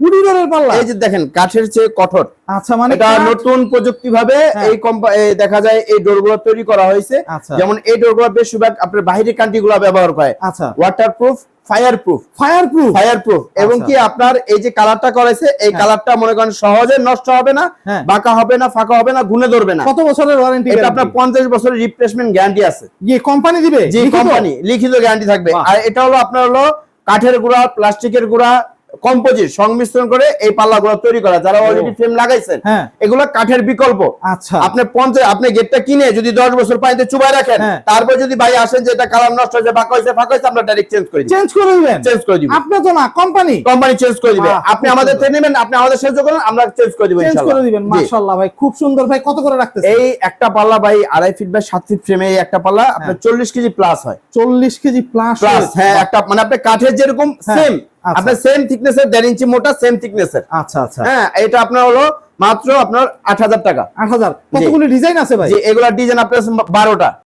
কুড়ি ডোরের পাল্লা। এই যে দেখেন কাঠের চেয়ে কঠোর। আচ্ছা মানে এটা নতুন প্রযুক্তি ভাবে হ্যাঁ। এই দেখা যায় এই ডোরগুলো তৈরি করা হয়েছে। আচ্ছা। যেমন এই ডোরগুলো বেশিরভাগ আপনার বাইরের কান্ট্রি গুলো ব্যবহার করে। আচ্ছা। Waterproof fireproof fireproof fireproof এবং আচ্ছা। কি আপনার এই যে কালারটা করেছে এই হ্যাঁ। কালারটা মনে করেন সহজে নষ্ট হবে না হ্যাঁ। বাঁকা হবে না ফাঁকা হবে না গুনে ধরবে না। কত বছরের ওয়ারেন্টি এটা আপনার পঞ্চাশ বছরের রিপ্লেসমেন্ট গ্যারান্টি আছে। ইয়ে কোম্পানি দিবে? যে কোম্পানি লিখিত গ্যারান্টি থাকবে। আর এটা হলো আপনার হলো কাঠের গুঁড়া প্লাস্টিকের গুঁড়া কম্পোজিট সংমিশ্রণ করে এই পাল্লাগুলো তৈরি করা যারা অলরেডি ফ্রেম লাগাইছেন হ্যাঁ। এগুলো কাঠের বিকল্প। আচ্ছা। আপনি পঞ্চাশ আপনি গেটটা কিনে যদি দশ বছর পানিতে চুবাই রাখেন হ্যাঁ। তারপর যদি ভাই আসেন যে এটা কালার নষ্ট হয়েছে ফাঁকা হয়েছে ফাঁকা হয়েছে আমরা ডাইরেক্ট চেঞ্জ করে দিই চেঞ্জ করে দিবেন? চেঞ্জ করে দিব। আপনি তো না কোম্পানি কোম্পানি চেঞ্জ করে দিবে। আপনি আমাদের। থেকে নেবেন আপনি আমাদের সাহায্য করেন আমরা চেঞ্জ করে দিব চেঞ্জ করে দিবেন। মাশাআল্লাহ ভাই খুব সুন্দর ভাই কত করে রাখতেছেন? এই একটা পাল্লা ভাই আড়াই ফিট বাই সাত ফিট ফ্রেমে এই একটা পাল্লা আপনার হ্যাঁ। চল্লিশ কেজি প্লাস হয়। চল্লিশ কেজি প্লাস প্লাস হ্যাঁ একটা মানে আপনার কাঠের যেরকম হ্যাঁ, সেম। আপনার সেম থিকনেসের দেড় ইঞ্চি মোটা সেম থিকনেসের আচ্ছা আচ্ছা। হ্যাঁ এটা আপনার হলো মাত্র আপনার আট হাজার টাকা। আট হাজার। কতগুলি ডিজাইন আছে ভাই? এগুলা ডিজাইন আপনার বারোটা।